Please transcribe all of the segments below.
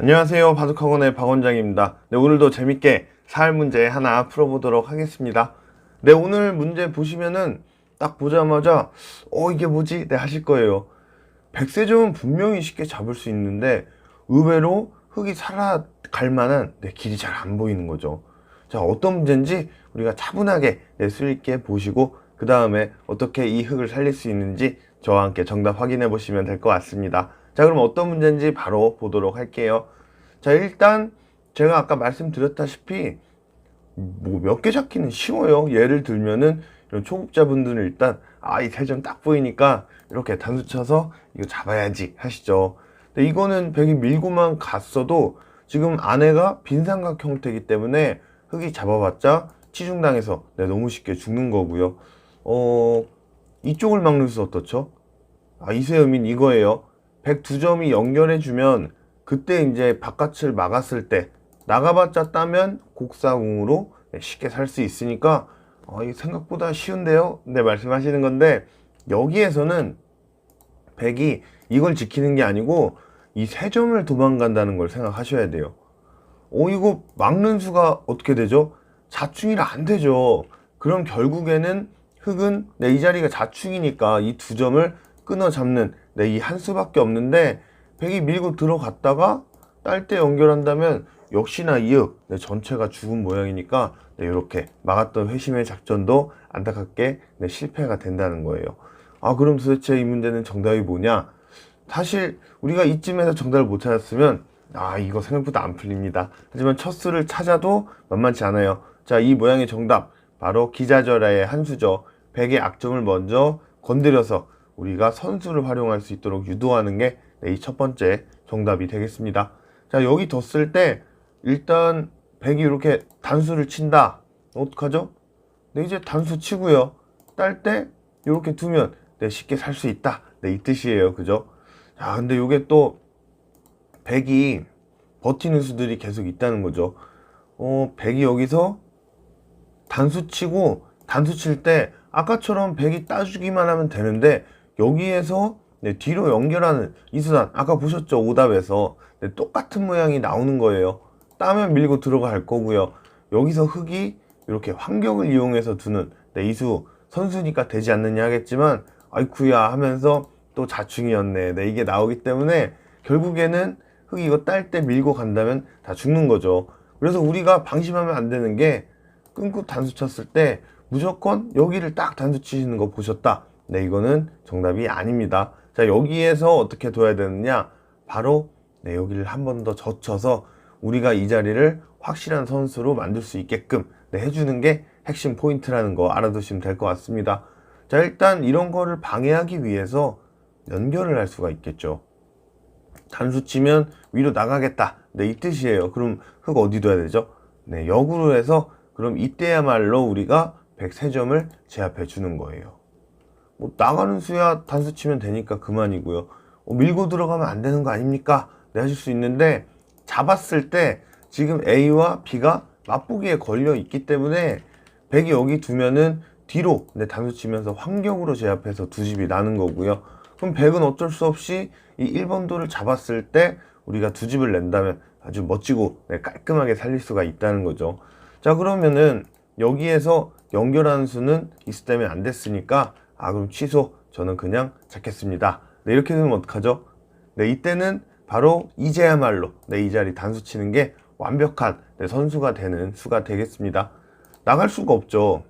안녕하세요. 바둑학원의 박 원장입니다. 네, 오늘도 재밌게 사할 문제 하나 풀어보도록 하겠습니다. 네, 오늘 문제 보시면은 딱 보자마자 어 이게 뭐지? 네 하실 거예요. 백세점은 분명히 쉽게 잡을 수 있는데 의외로 흙이 살아갈 만한 네, 길이 잘 안 보이는 거죠. 자, 어떤 문제인지 우리가 차분하게 네, 수 있게 보시고 그 다음에 어떻게 이 흙을 살릴 수 있는지 저와 함께 정답 확인해 보시면 될 것 같습니다. 자, 그럼 어떤 문제인지 바로 보도록 할게요. 자, 일단 제가 아까 말씀드렸다시피 뭐 몇 개 잡기는 쉬워요. 예를 들면은 이런 초급자분들은 일단 아, 이세점딱 보이니까 이렇게 단수 쳐서 이거 잡아야지 하시죠. 근데 이거는 백이 밀고만 갔어도 지금 안에가 빈 삼각 형태이기 때문에 흙이 잡아봤자 치중당해서 네, 너무 쉽게 죽는 거고요. 어, 이쪽을 막는 수 어떻죠? 아, 이세음인 이거예요. 102점이 연결해주면 그때 이제 바깥을 막았을 때 나가봤자 따면 곡사공으로 네, 쉽게 살 수 있으니까 어, 이 생각보다 쉬운데요? 네, 말씀하시는 건데 여기에서는 백이 이걸 지키는 게 아니고 이 세 점을 도망간다는 걸 생각하셔야 돼요. 어, 이거 막는 수가 어떻게 되죠? 자충이라 안 되죠. 그럼 결국에는 흙은 네, 이 자리가 자충이니까 이 두 점을 끊어 잡는 네, 이 한 수밖에 없는데 백이 밀고 들어갔다가 딸 때 연결한다면 역시나 이윽 네, 전체가 죽은 모양이니까 네, 이렇게 막았던 회심의 작전도 안타깝게 네, 실패가 된다는 거예요. 아 그럼 도대체 이 문제는 정답이 뭐냐? 사실 우리가 이쯤에서 정답을 못 찾았으면 아 이거 생각보다 안 풀립니다. 하지만 첫 수를 찾아도 만만치 않아요. 자 이 모양의 정답 바로 기자절하의 한 수죠. 백의 악점을 먼저 건드려서 우리가 선수를 활용할 수 있도록 유도하는 게 이 첫 번째 정답이 되겠습니다. 자 여기 뒀을 때 일단 백이 이렇게 단수를 친다. 어떡하죠? 네 이제 단수 치고요. 딸 때 이렇게 두면 네, 쉽게 살 수 있다. 네, 이 뜻이에요. 그죠? 자, 근데 요게 또 백이 버티는 수들이 계속 있다는 거죠. 어, 백이 여기서 단수 치고 단수 칠 때 아까처럼 백이 따주기만 하면 되는데 여기에서 네, 뒤로 연결하는 이 수단 아까 보셨죠? 오답에서. 네, 똑같은 모양이 나오는 거예요. 따면 밀고 들어갈 거고요. 여기서 흙이 이렇게 환경을 이용해서 두는 네, 이수 선수니까 되지 않느냐 하겠지만 아이쿠야 하면서 또 자충이었네. 네, 이게 나오기 때문에 결국에는 흙이 이거 딸 때 밀고 간다면 다 죽는 거죠. 그래서 우리가 방심하면 안 되는 게 끊고 단수 쳤을 때 무조건 여기를 딱 단수 치시는 거 보셨다. 네, 이거는 정답이 아닙니다. 자, 여기에서 어떻게 둬야 되느냐? 바로 네, 여기를 한 번 더 젖혀서 우리가 이 자리를 확실한 선수로 만들 수 있게끔 네, 해주는 게 핵심 포인트라는 거 알아두시면 될 것 같습니다. 자, 일단 이런 거를 방해하기 위해서 연결을 할 수가 있겠죠. 단수 치면 위로 나가겠다. 네, 이 뜻이에요. 그럼 흙 어디 둬야 되죠? 네, 역으로 해서 그럼 이때야말로 우리가 103점을 제압해 주는 거예요. 뭐 나가는 수야 단수 치면 되니까 그만이고요. 어, 밀고 들어가면 안 되는 거 아닙니까? 네, 하실 수 있는데 잡았을 때 지금 A와 B가 맞보기에 걸려 있기 때문에 100이 여기 두면은 뒤로 네, 단수 치면서 환경으로 제압해서 두 집이 나는 거고요. 그럼 100은 어쩔 수 없이 이 1번 도를 잡았을 때 우리가 두 집을 낸다면 아주 멋지고 네, 깔끔하게 살릴 수가 있다는 거죠. 자 그러면은 여기에서 연결하는 수는 있을 때면 안 됐으니까 아 그럼 취소. 저는 그냥 잡겠습니다. 네 이렇게 되면 어떡하죠? 네 이때는 바로 이제야말로 네 이 자리 단수 치는 게 완벽한 네, 선수가 되는 수가 되겠습니다. 나갈 수가 없죠.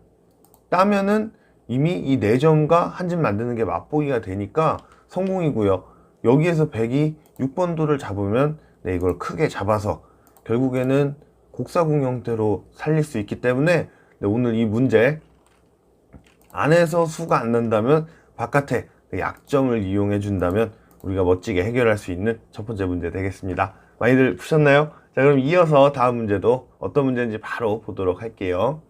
따면은 이미 이 4점과 한 집 만드는 게 맛보기가 되니까 성공이고요. 여기에서 100이 6번 도를 잡으면 네 이걸 크게 잡아서 결국에는 곡사공 형태로 살릴 수 있기 때문에 네, 오늘 이 문제 안에서 수가 안 난다면 바깥에 그 약점을 이용해 준다면 우리가 멋지게 해결할 수 있는 첫 번째 문제 되겠습니다. 많이들 푸셨나요? 자 그럼 이어서 다음 문제도 어떤 문제인지 바로 보도록 할게요.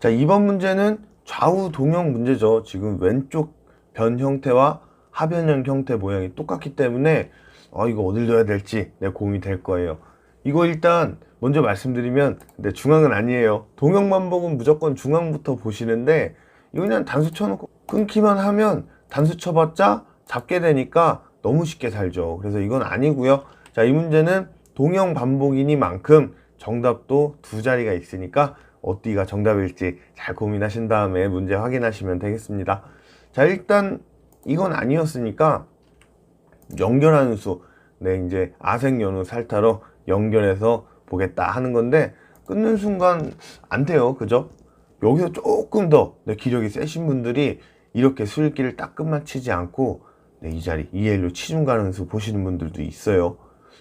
자 이번 문제는 좌우 동형 문제죠. 지금 왼쪽 변 형태와 하변형 형태 모양이 똑같기 때문에 어, 이거 어딜 둬야 될지 내 고민이 될 거예요. 이거 일단 먼저 말씀드리면 근데 중앙은 아니에요. 보고 무조건 중앙부터 보시는데 이거 그냥 단수 쳐놓고 끊기만 하면 단수 쳐봤자 잡게 되니까 너무 쉽게 살죠. 그래서 이건 아니고요. 자, 이 문제는 동형 반복이니만큼 정답도 두 자리가 있으니까 어디가 정답일지 잘 고민하신 다음에 문제 확인하시면 되겠습니다. 자, 일단 이건 아니었으니까 연결하는 수, 네, 이제 아생연우 살타로 연결해서 보겠다 하는 건데 끊는 순간 안 돼요. 그죠? 여기서 조금 더 네, 기력이 세신 분들이 이렇게 수일기를 딱 끝마치지 않고 네, 이 자리 2L로 치중 가는 수 보시는 분들도 있어요.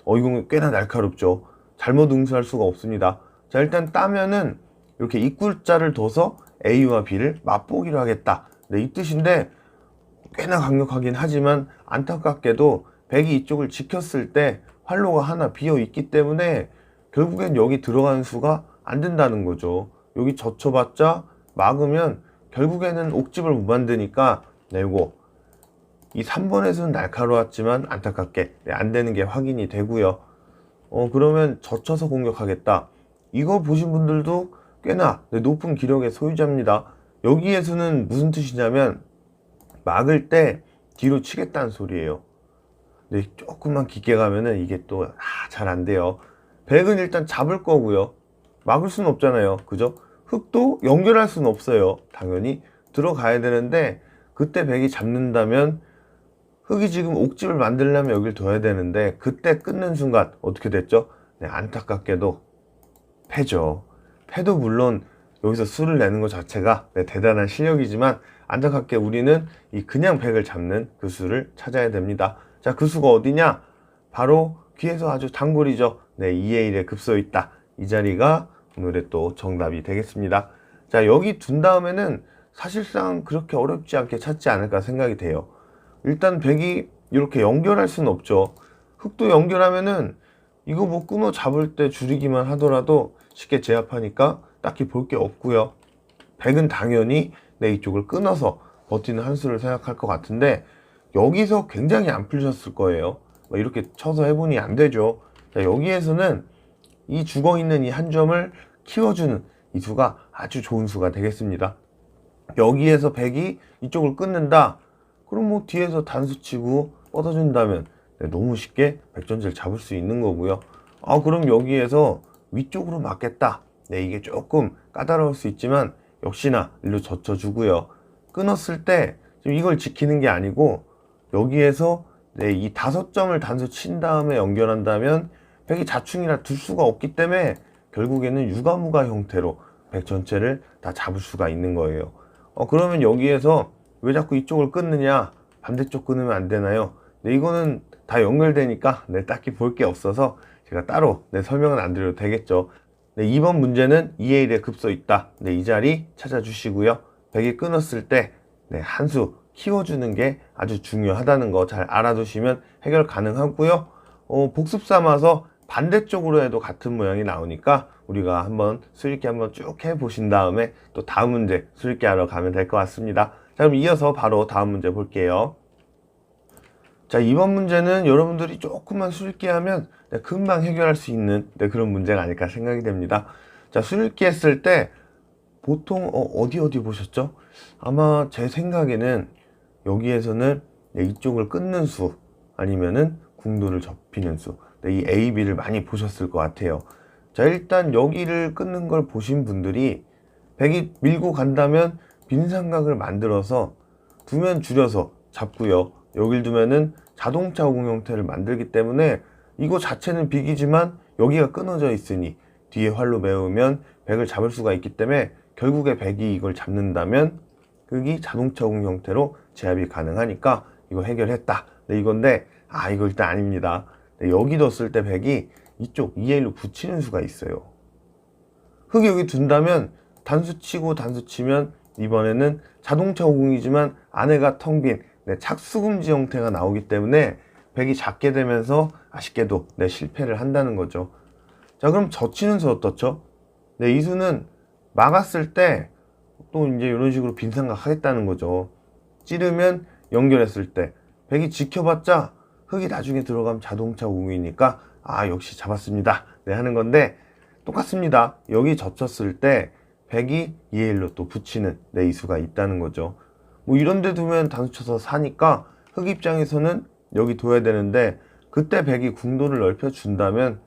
어, 이건 꽤나 날카롭죠. 잘못 응수할 수가 없습니다. 자, 일단 따면은 이렇게 입굴자를 둬서 A와 B를 맛보기로 하겠다. 네, 이 뜻인데 꽤나 강력하긴 하지만 안타깝게도 백이 이쪽을 지켰을 때 활로가 하나 비어 있기 때문에 결국엔 여기 들어가는 수가 안 된다는 거죠. 여기 젖혀봤자 막으면 결국에는 옥집을 못 만드니까 내고 이 3번에서는 날카로웠지만 안타깝게 네, 안 되는 게 확인이 되고요. 어 그러면 젖혀서 공격하겠다. 이거 보신 분들도 꽤나 네, 높은 기력의 소유자입니다. 여기에서는 무슨 뜻이냐면 막을 때 뒤로 치겠다는 소리예요. 네, 조금만 깊게 가면은 이게 또 잘 안 돼요. 백은 일단 잡을 거고요. 막을 수는 없잖아요. 그죠? 흙도 연결할 수는 없어요. 당연히 들어가야 되는데 그때 백이 잡는다면 흙이 지금 옥집을 만들려면 여길 둬야 되는데 그때 끊는 순간 어떻게 됐죠? 네, 안타깝게도 패죠. 패도 물론 여기서 수를 내는 것 자체가 네, 대단한 실력이지만 안타깝게 우리는 이 그냥 백을 잡는 그 수를 찾아야 됩니다. 자, 그 수가 어디냐? 바로 귀에서 아주 단골이죠. 네, 2의 1에 급소 있다. 이 자리가 오늘의 또 정답이 되겠습니다. 자, 여기 둔 다음에는 사실상 그렇게 어렵지 않게 찾지 않을까 생각이 돼요. 일단 백이 이렇게 연결할 수는 없죠. 흙도 연결하면은 이거 뭐 끊어 잡을 때 줄이기만 하더라도 쉽게 제압하니까 딱히 볼 게 없고요. 백은 당연히 내 이쪽을 끊어서 버티는 한 수를 생각할 것 같은데 여기서 굉장히 안 풀렸을 거예요. 뭐 이렇게 쳐서 해보니 안 되죠. 자, 여기에서는 이 죽어 있는 이 한 점을 키워주는 이 수가 아주 좋은 수가 되겠습니다. 여기에서 백이 이쪽을 끊는다. 그럼 뭐 뒤에서 단수 치고 뻗어준다면 네, 너무 쉽게 백전지를 잡을 수 있는 거고요. 아 그럼 여기에서 위쪽으로 맞겠다. 네 이게 조금 까다로울 수 있지만 역시나 일로 젖혀주고요. 끊었을 때 이걸 지키는 게 아니고 여기에서 네, 이 다섯 점을 단수 친 다음에 연결한다면 백이 자충이라 둘 수가 없기 때문에 결국에는 유가무가 형태로 백 전체를 다 잡을 수가 있는 거예요. 어, 그러면 여기에서 왜 자꾸 이쪽을 끊느냐? 반대쪽 끊으면 안 되나요? 네, 이거는 다 연결되니까 네, 딱히 볼 게 없어서 제가 따로 네, 설명은 안 드려도 되겠죠. 네, 2번 문제는 2의 1에 급소 있다. 네, 이 자리 찾아주시고요. 백이 끊었을 때 네, 한수 키워주는 게 아주 중요하다는 거 잘 알아두시면 해결 가능하고요. 어, 복습 삼아서 반대쪽으로 해도 같은 모양이 나오니까 우리가 한번 수익기 한번 쭉 해보신 다음에 또 다음 문제 수익기 하러 가면 될 것 같습니다. 자, 그럼 이어서 바로 다음 문제 볼게요. 자, 이번 문제는 여러분들이 조금만 수익기 하면 네, 금방 해결할 수 있는 네, 그런 문제가 아닐까 생각이 됩니다. 자, 수익기 했을 때 보통 어, 디 어디 보셨죠? 아마 제 생각에는 여기에서는 네, 이쪽을 끊는 수 아니면은 궁도를 접히는 수. 네, 이 A, B를 많이 보셨을 것 같아요. 자, 일단 여기를 끊는 걸 보신 분들이 백이 밀고 간다면 빈 삼각을 만들어서 두면 줄여서 잡고요. 여길 두면은 자동차 오공 형태를 만들기 때문에 이거 자체는 빅이지만 여기가 끊어져 있으니 뒤에 활로 메우면 백을 잡을 수가 있기 때문에 결국에 백이 이걸 잡는다면 여기 자동차 오공 형태로 제압이 가능하니까 이거 해결했다. 네, 이건데 아 이거 일단 아닙니다. 네, 여기 뒀을 때 백이 이쪽 2L로 붙이는 수가 있어요. 흙이 여기 둔다면 단수 치고 단수 치면 이번에는 자동차 오공이지만 안에가 텅빈 네, 착수금지 형태가 나오기 때문에 백이 작게 되면서 아쉽게도 네, 실패를 한다는 거죠. 자 그럼 젖히는 수 어떻죠? 네, 이 수는 막았을 때 또 이제 이런 식으로 빈삼각 하겠다는 거죠. 찌르면 연결했을 때 백이 지켜봤자 흙이 나중에 들어가면 자동차 오공이니까 아 역시 잡았습니다. 네 하는 건데 똑같습니다. 여기 젖혔을 때 백이 2L로 또 붙이는 네, 이수가 있다는 거죠. 뭐 이런 데 두면 단수 쳐서 사니까 흙 입장에서는 여기 둬야 되는데 그때 백이 궁도를 넓혀 준다면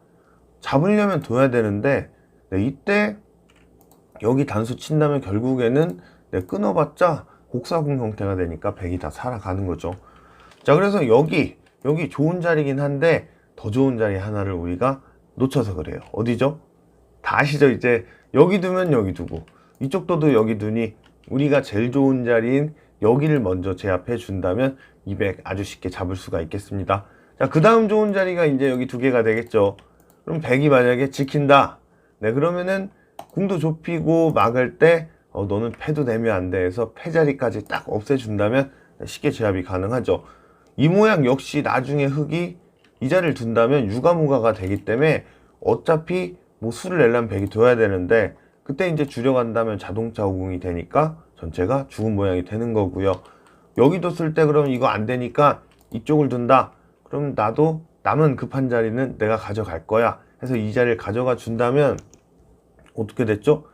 잡으려면 둬야 되는데 네, 이때 여기 단수 친다면 결국에는 네, 끊어봤자 곡사궁 형태가 되니까 백이 다 살아가는 거죠. 자 그래서 여기 여기 좋은 자리긴 한데 더 좋은 자리 하나를 우리가 놓쳐서 그래요. 어디죠? 다 아시죠? 이제 여기 두면 여기 두고 이쪽 도도 여기 두니 우리가 제일 좋은 자리인 여기를 먼저 제압해 준다면 200 아주 쉽게 잡을 수가 있겠습니다. 자, 그 다음 좋은 자리가 이제 여기 두 개가 되겠죠. 그럼 100이 만약에 지킨다. 네, 그러면은 궁도 좁히고 막을 때 어, 너는 패도 내면 안 돼 해서 패 자리까지 딱 없애준다면 쉽게 제압이 가능하죠. 이 모양 역시 나중에 흙이 이 자리를 둔다면 유가무가가 되기 때문에 어차피 뭐 수를 내려면 백이 둬야 되는데 그때 이제 줄여간다면 자동차 오궁이 되니까 전체가 죽은 모양이 되는 거고요. 여기도 쓸 때 그럼 이거 안 되니까 이쪽을 둔다. 그럼 나도 남은 급한 자리는 내가 가져갈 거야. 해서 이 자리를 가져가 준다면 어떻게 됐죠?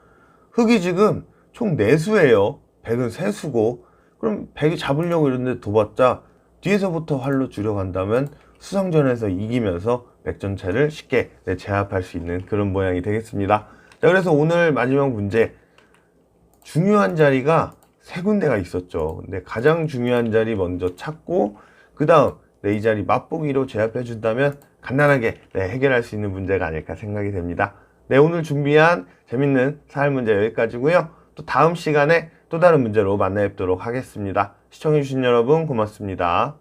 흙이 지금 총 4수예요. 백은 3수고 그럼 백이 잡으려고 이러는데 둬봤자 뒤에서부터 활로 줄여간다면 수상전에서 이기면서 백전체를 쉽게 네, 제압할 수 있는 그런 모양이 되겠습니다. 자, 그래서 오늘 마지막 문제 중요한 자리가 세 군데가 있었죠. 근데 가장 중요한 자리 먼저 찾고 그 다음 네, 이 자리 맛보기로 제압해 준다면 간단하게 네, 해결할 수 있는 문제가 아닐까 생각이 됩니다. 네, 오늘 준비한 재밌는 사활 문제 여기까지고요. 또 다음 시간에 또 다른 문제로 만나 뵙도록 하겠습니다. 시청해주신 여러분 고맙습니다.